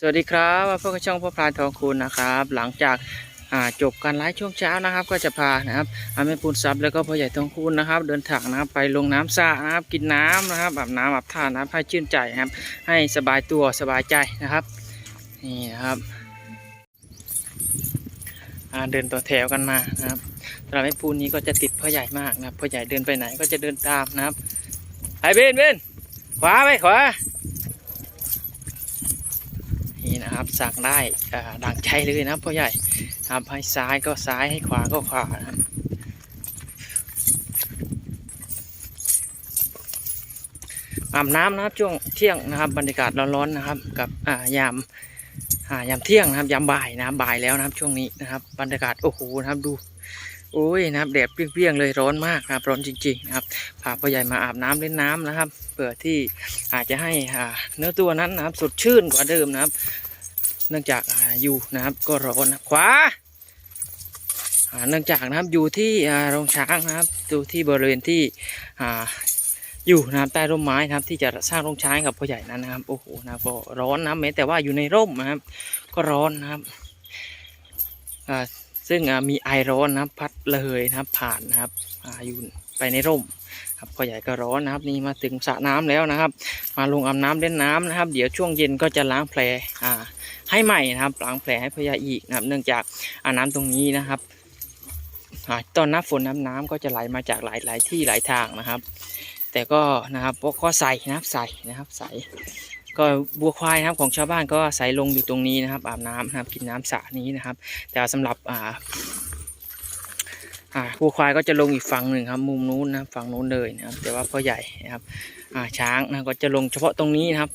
สวัสดีครับมาพบกับช่องพ่อพลายทองคูณนะครับ หลังจากาจบการไลฟ์ช่วงเช้านะครับ ก็จะพานะครับอาแม่ปูนซับแล้วก็พ่อใหญ่ทองคูณนะครับ เดินทางนะครับไปลงน้ำสระนะครับ กินน้ำนะครับอาบน้ำอาบท่านะครับให้ชื่นใจนะครับ ให้สบายตัวสบายใจนะครับนี่นะครับเดินต่อแถวกันมานะครับสำหรับแม่ปูนนี้ก็จะติดพ่อใหญ่มากนะครับพ่อใหญ่เดินไปไหนก็จะเดินตามนะครับไอ้เบนเบนขวาไปขวา นะครับสั่งได้ดังใจเลยนะพ่อใหญ่ครับให้ซ้ายก็ซ้ายให้ขวาก็ขวานะอาบน้ำนะครับช่วงเที่ยงนะครับบรรยากาศร้อนๆนะครับ กับยามยามเที่ยงนะครับยามบ่ายนะบ่ายแล้วนะครับช่วงนี้นะครับ บรรยากาศโอ้โหนะครับดูโอ้ยนะครับแดดเปรี้ยงๆเลยร้อนมากนะครับร้อนจริงๆนะครับพาพ่อใหญ่มาอาบน้ำเล่นน้ำนะครับเพื่อที่อาจจะให้เนื้อตัวนั้นนะครับสดชื่นกว่าเดิมนะครับ เนื่องจากออยู่นะครับก็ร้อนนะขวาอ่าเนื่องจากนะครับอยู่ที่โรงช้างนะครับอยู่ที่บริเวณที่ออยู่นะครับใต้ร่มไม้นะครับ ที่จะสร้างโรงช้างกับพ่อใหญ่นั้นนะครับโอ้โหนะก็ร้อนนะแม้แต่ว่าอยู่ในร่มนะครับ ก็ร้อนนะครับซึ่งมีไอร้อนนะครับ พัดระเหยนะครับผ่านนะครับออยู่ไปในร่ม ครับพ่อใหญ่ก็ร้อนนะครับนี่มาถึงสระน้ำแล้วนะครับ มาลงอาบน้ำเล่นน้ำนะครับ เดี๋ยวช่วงเย็นก็จะล้างแผลอ่าให้ใหม่นะครับล้างแผลให้พยาอีกนะครับ เนื่องจากอาน้ำตรงนี้นะครับตอนน้ำฝนน้ำน้ำก็จะไหลมาจากหลายหลายที่หลายทางนะครับ แต่ก็นะครับก็ใส่นะครับใส่นะครับใส่ก็บัวควายนะครับของชาวบ้านก็ใส่ลงอยู่ตรงนี้นะครับอาบน้ำนะครับกินน้ำสระนี้นะครับ แต่สำหรับอ่า อ่าบัวควายก็จะลงอีกฝั่งหนึ่งครับ มุมนู้นนะฝั่งนู้นเลยนะครับ แต่ว่าพ่อใหญ่นะครับ อ่าช้างนะก็จะลงเฉพาะตรงนี้นะครับ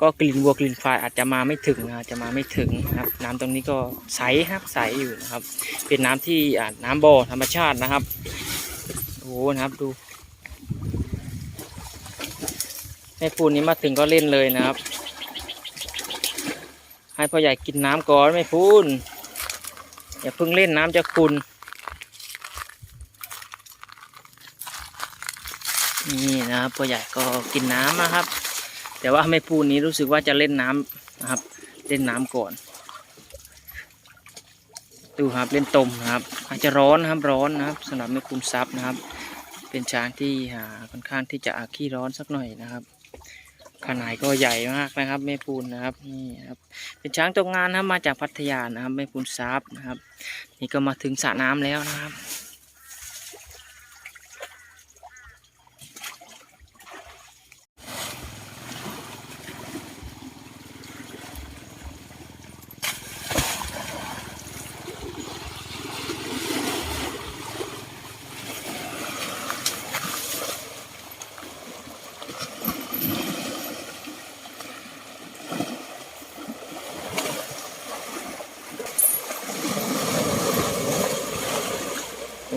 ก็กลิ่นวัวกลิ่นควายอาจจะมาไม่ถึงนะจะมาไม่ถึงนะครับ น้ำตรงนี้ก็ใสครับใสอยู่นะครับ เป็นน้ำที่อ่าน้ำบ่อธรรมชาตินะครับโอ้โหนะครับดูแม่ปูนี้มาถึงก็เล่นเลยนะครับ ให้พ่อใหญ่กินน้ำก่อนแม่ปูนอย่าเพิ่งเล่นน้ำจะคุณ นะครับพ่อใหญ่ก็กินน้ำนะครับ แต่ว่าไม่ปูนี้รู้สึกว่าจะเล่นน้ำนะครับ เล่นน้ำก่อน ดูครับเล่นตมนะครับ อาจจะร้อนนะครับร้อนนะครับสำหรับไม่ปูนซับนะครับ เป็นช้างที่หาค่อนข้างที่จะอาขี้ร้อนสักหน่อยนะครับขนาดก็ใหญ่มากนะครับแม่ปูนนะครับนี่ครับเป็นช้างตกงานนะมาจากพัทยานะครับแม่ปูนซับนะครับ นี่ก็มาถึงสระน้ำแล้วนะครับ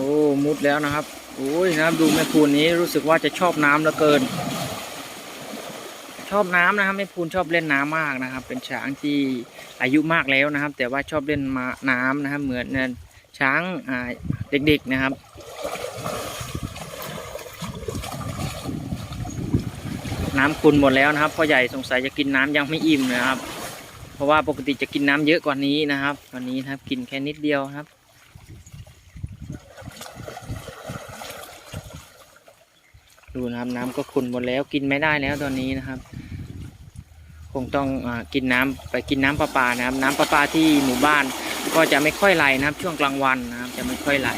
โอ้มุด แล้วนะครับโอ้ยนะครับดูแม่พูนนี้รู้สึกว่าจะชอบน้ำเหลือเกิน ชอบน้ำนะครับแม่พูนชอบเล่นน้ำมากนะครับ เป็นช้างที่อายุมากแล้วนะครับ แต่ว่าชอบเล่นมาน้ำนะครับ เหมือนช้างเด็กๆนะครับน้ำคุณหมดแล้วนะครับพ่อใหญ่สงสัยจะกินน้ำยังไม่อิ่มนะครับ เพราะว่าปกติจะกินน้ำเยอะกว่านี้นะครับ วันนี้นะครับกินแค่นิดเดียวครับ ดูนะครับน้ำก็ขุ่นหมดแล้วกินไม่ได้แล้วตอนนี้นะครับ คงต้องอกินน้ำไปกินน้ำประปานะครับ น้ำประปาที่หมู่บ้านก็จะไม่ค่อยไหลนะครับ ช่วงกลางวันนะครับ จะไม่ค่อยไหล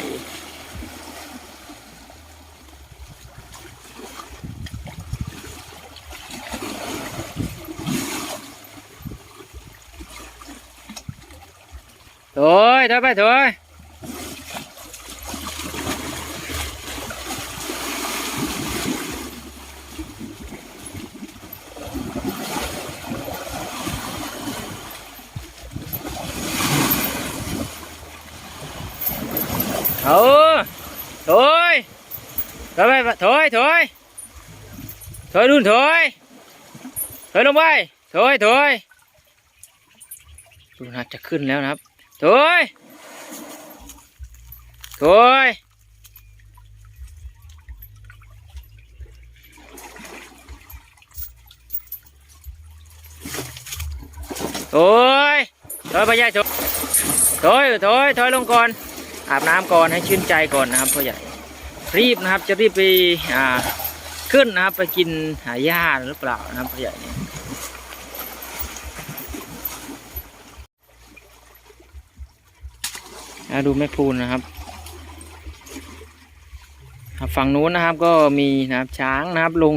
โถอยถยเอาโถยถอยไปโถยโถยโถยดุนโถยโถยลงไปโถยโถยดูนะจะขึ้นแล้วนะครับโถยโถยโอ้ยถอยพ่อใหญ่ถอยถอยถอยถอยลงก่อน อาบน้ำก่อนให้ชื่นใจก่อนนะครับพ่อใหญ่รีบนะครับจะรีบไปอ่าขึ้นนะครับไปกินหาหญ้าหรือเปล่านะครับพ่อใหญ่เนี่ยดูแม่พูนนะครับฝั่งนู้นนะครับก็มีนะครับช้างนะครับลง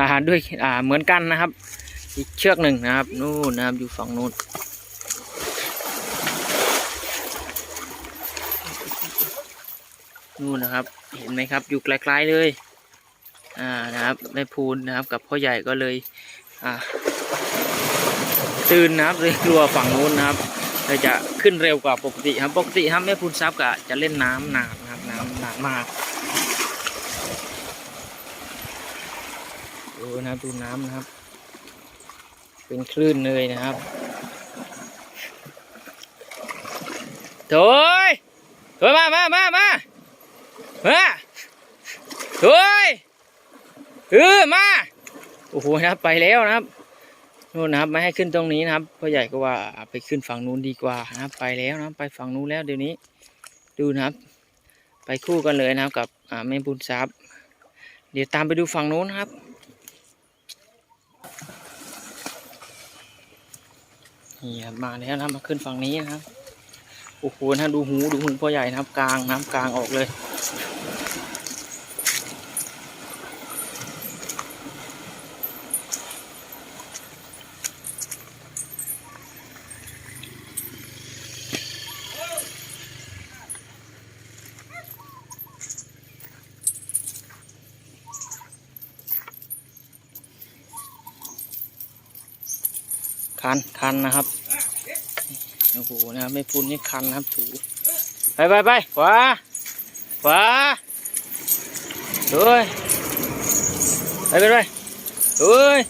อาหารด้วยอ่าเหมือนกันนะครับ อีกเชือกหนึ่งนะครับนู่นนะครับอยู่ฝั่งนู้น นู่นนะครับ เห็นไหมครับ อยู่ไกลๆเลย อ่านะครับแม่พูนนะครับ กับพ่อใหญ่ก็เลย อ่าตื่นนะครับเลยกลัวฝั่งนู้นนะครับเลยจะขึ้นเร็วกว่าปกติครับปกติครับแม่พูนซับกะจะเล่นน้ำนานนะครับน้ำนานมากดูนะครับดูน้ำนะครับ เป็นคลื่นเลยนะครับโถยโถยมามามามา มาโถยเออมาโอ้โหนะครับไปแล้วนะครับนู่นนะครับไม่ให้ขึ้นตรงนี้นะครับพ่อใหญ่ก็ว่าไปขึ้นฝั่งนู้นดีกว่านะครับ ไปแล้วนะไปฝั่งนู้นแล้วเดี๋ยวนี้ ดูนะครับ ไปคู่กันเลยนะครับกับอ่าแม่บุญทรัพย์เดี๋ยวตามไปดูฝั่งนู้นนะครับนี่ครับมาแล้วนะมาขึ้นฝั่งนี้นะครับโอ้โหนะดูหูดูหูพ่อใหญ่นะครับ กลางน้ำกลางออกเลย คันคันนะครับโอ้โหนะครับไม่พูนนี่คันนะครับถูไปไปไปขวาขวาด้วยไปไปไปด้วย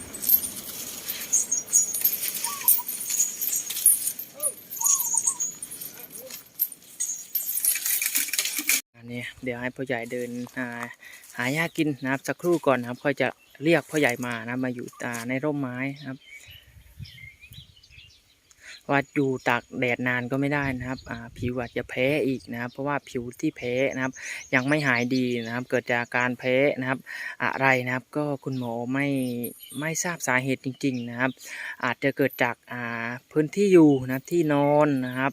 อันนี้เดี๋ยวให้พ่อใหญ่เดินหาหาหญ้ากินนะครับสักครู่ก่อนนะครับ ค่อยจะเรียกพ่อใหญ่มานะมาอยู่ในร่มไม้นะครับ ว่าอยู่ตากแดดนานก็ไม่ได้นะครับผิวอาจจะแพ้อีกนะครับ เพราะว่าผิวที่แพ้นะครับ ยังไม่หายดีนะครับ เกิดจากการแพ้นะครับ อะไรนะครับ ก็คุณหมอไม่ไม่ทราบสาเหตุจริง ๆนะครับ อาจจะเกิดจากพื้นที่อยู่นะที่นอนนะครับ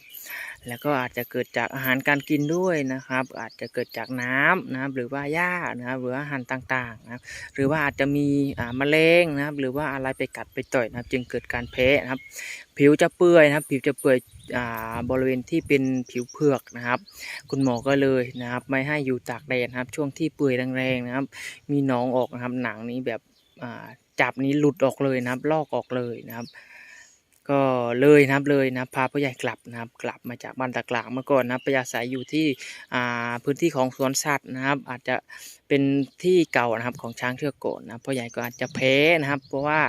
แล้วก็อาจจะเกิดจากอาหารการกินด้วยนะครับ อาจจะเกิดจากน้ำนะครับ หรือว่าหญ้านะครับ หรืออาหารต่างๆนะครับ หรือว่าอาจจะมีอ่าแมลงนะครับ หรือว่าอะไรไปกัดไปต่อยนะครับ จึงเกิดการแพ้นะครับ ผิวจะเปื่อยนะครับ ผิวจะเปื่อยอ่าบริเวณที่เป็นผิวเผือกนะครับ คุณหมอก็เลยนะครับ ไม่ให้อยู่ตากแดดนะครับ ช่วงที่เปื่อยแรงๆนะครับ มีหนองออกนะครับ หนังนี้แบบอ่าจับนี้หลุดออกเลยนะครับ ลอกออกเลยนะครับ ก็เลยนะครับเลยนะพาพ่อใหญ่กลับนะครับกลับมาจากบ้านตะกลางเมื่อก่อนนะครับไปอาศัยอยู่ที่พื้นที่ของสวนสัตว์นะครับ อาจจะเป็นที่เก่านะครับของช้างเชือกโกนนะพ่อใหญ่ก็อาจจะแพ้นะครับ เพราะว่า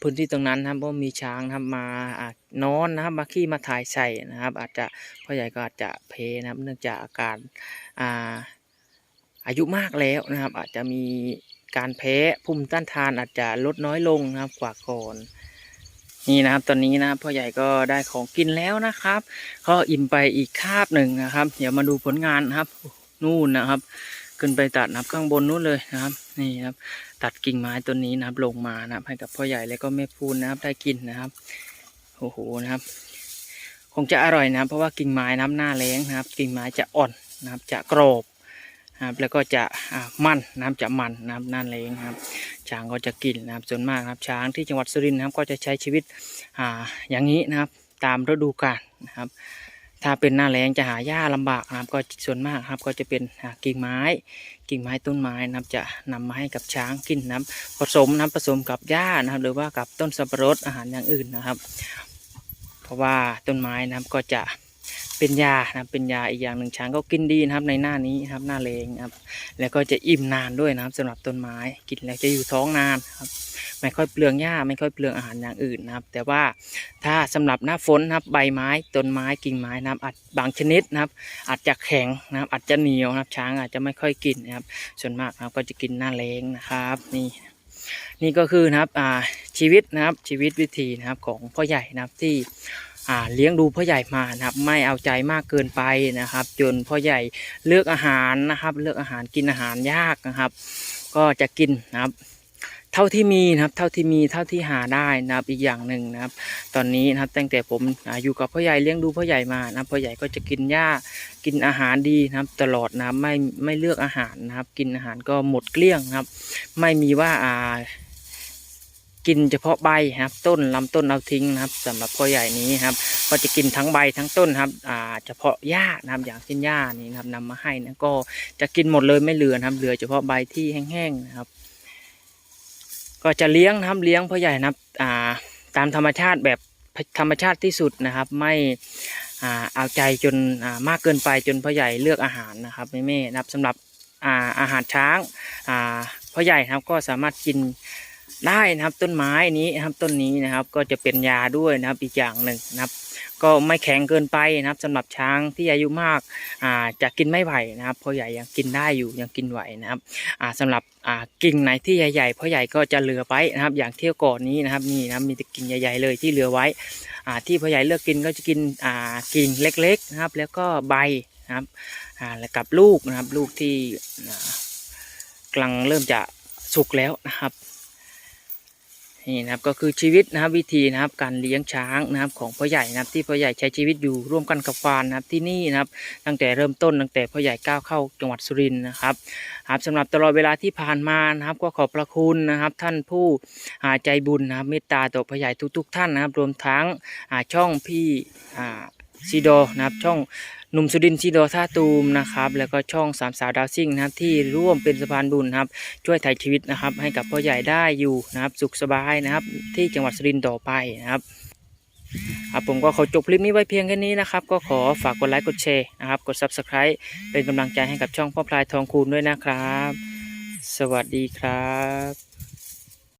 พื้นที่ตรงนั้นนะครับเพราะมีช้างนะครับมาอนอนนะครับมาขี้มาถ่ายใส่นะครับ อาจจะพ่อใหญ่ก็อาจจะแพ้นะครับเนื่องจากอาการอ่าอายุมากแล้วนะครับ อาจจะมีการแพ้ภูมิต้านทานอาจจะลดน้อยลงนะครับกว่าก่อน นี่นะครับตอนนี้นะครับพ่อใหญ่ก็ได้ของกินแล้วนะครับ ก็อิ่มไปอีกคาบหนึ่งนะครับ เดี๋ยวมาดูผลงานนะครับนู่นนะครับ ขึ้นไปตัดนะครับข้างบนนู้นเลยนะครับ นี่นะครับ ตัดกิ่งไม้ต้นนี้นะครับ ลงมานะครับ ให้กับพ่อใหญ่แล้วก็แม่พูนนะครับ ได้กินนะครับโอ้โหนะครับ คงจะอร่อยนะเพราะว่ากิ่งไม้น้ำหน้าแรงนะครับ กิ่งไม้จะอ่อนนะครับ จะกรอบนะครับแล้วก็จะมันน้ำจะมันนะครับหน้าแรงนะครับ ช้างก็จะกินนะครับส่วนมากนะครับช้างที่จังหวัดสุรินทร์นะครับก็จะใช้ชีวิตอ่าอย่างนี้นะครับตามฤดูกาลนะครับ ถ้าเป็นหน้าแล้งจะหาหญ้าลำบากนะครับ ก็ส่วนมากครับก็จะเป็นกิ่งไม้ กิ่งไม้ต้นไม้นะครับจะนำมาให้กับช้างกินนะครับ ผสมนะครับผสมกับหญ้านะครับ หรือว่ากับต้นสับปะรดอาหารอย่างอื่นนะครับ เพราะว่าต้นไม้นะครับก็จะ เป็นยานะเป็นยาอีกอย่างหนึ่งช้างก็กินดีนะครับในหน้านี้นะครับหน้าแรงนะครับ แล้วก็จะอิ่มนานด้วยนะครับสำหรับต้นไม้กินแล้วจะอยู่ท้องนานครับไม่ค่อยเปลืองหญ้าไม่ค่อยเปลืองอาหารอย่างอื่นนะครับ แต่ว่าถ้าสำหรับหน้าฝนนะครับใบไม้ต้นไม้กิ่งไม้นะครับอาจบางชนิดนะครับ อาจจะแข็งนะครับอาจจะเหนียวนะครับ ช้างอาจจะไม่ค่อยกินนะครับ ส่วนมากนะครับก็จะกินหน้าแรงนะครับนี่นี่ก็คือนะครับอาชีวิตนะครับชีวิตวิธีนะครับของพ่อใหญ่นะครับที่ อ่าเลี้ยงดูพ่อใหญ่มานะครับ ไม่เอาใจมากเกินไปนะครับ จนพ่อใหญ่เลือกอาหารนะครับ เลือกอาหารกินอาหารยากนะครับ ก็จะกินนะครับ เท่าที่มีนะครับ เท่าที่มีเท่าที่หาได้นะครับอีกอย่างหนึ่งนะครับ ตอนนี้นะครับตั้งแต่ผมออยู่กับพ่อใหญ่เลี้ยงดูพ่อใหญ่มานะครับพ่อใหญ่ก็จะกินหญ้ากินอาหารดีนะครับ ตลอดนะครับไม่ไม่เลือกอาหารนะครับ กินอาหารก็หมดเกลี้ยงนะครับ ไม่มีว่าอ่า กินเฉพาะใบครับ ต้นลำต้นเอาทิ้งนะครับสำหรับพ่อใหญ่นี้ครับ ก็จะกินทั้งใบทั้งต้นครับอ่าเฉพาะหญ้านะครับอย่างเช่นหญ้านี่นะครับนำมาให้นะก็จะกินหมดเลยไม่เหลือนะครับ เหลือเฉพาะใบที่แห้งๆนะครับ ก็จะเลี้ยงนะครับเลี้ยงพ่อใหญ่นะครับอ่าตามธรรมชาติแบบธรรมชาติที่สุดนะครับ ไม่อ่าเอาใจจนอ่ามากเกินไปจนพ่อใหญ่เลือกอาหารนะครับแม่แม่ๆนะครับสำหรับอ่าอาหารช้างอ่าพ่อใหญ่นะครับก็สามารถกิน ได้นะครับต้นไม้นี้นะครับต้นนี้นะครับก็จะเป็นยาด้วยนะครับอีกอย่างหนึ่งนะครับ ก็ไม่แข็งเกินไปนะครับสำหรับช้างที่อายุมากอ่าจะกินไม่ไหวนะครับพ่อใหญ่ยังกินได้อยู่ยังกินไหวนะครับอ่าสำหรับอ่ากิ่งไหนที่ใหญ่ๆพ่อใหญ่ก็จะเหลือไว้นะครับ อย่างเที่ยวก่อนนี้นะครับนี่นะมีแต่กิ่งใหญ่ๆเลยที่เหลือไว้อ่าที่พ่อใหญ่เลือกกินก็จะกินอ่ากิ่งเล็ก ๆนะครับ แล้วก็ใบนะครับอ่าแล้วกับลูกนะครับลูกที่กำลังเริ่มจะสุกแล้วนะครับ นี่นะครับก็คือชีวิตนะครับวิธีนะครับการเลี้ยงช้างนะครับของพ่อใหญ่นะครับที่พ่อใหญ่ใช้ชีวิตอยู่ร่วมกันกับฟานนะครับที่นี่นะครับตั้งแต่เริ่มต้นตั้งแต่พ่อใหญ่ก้าวเข้าจังหวัดสุรินทร์นะครับครับสำหรับตลอดเวลาที่ผ่านมานะครับ ก็ขอบพระคุณนะครับ ท่านผู้อาใจบุญนะครับเมตตาต่อพระใหญ่ทุก ๆ ท่านนะครับ รวมทั้งช่องพี่ซีโดนะครับช่อง หนุ่มสุดินซีโดท่าตูมนะครับแล้วก็ช่องสามสาวดาวซิ่งนะครับที่ร่วมเป็นสะพานบุญนะครับ ช่วยถ่ายชีวิตนะครับ ให้กับพ่อใหญ่ได้อยู่นะครับ สุขสบายนะครับ ที่จังหวัดสุรินทร์ต่อไปนะครับครับผมก็ขอจบคลิปนี้ไว้เพียงแค่นี้นะครับ ก็ขอฝากกดไลค์กดแชร์นะครับ กด Subscribe เป็นกำลังใจให้กับช่องพ่อพลายทองคูณด้วยนะครับ สวัสดีครับ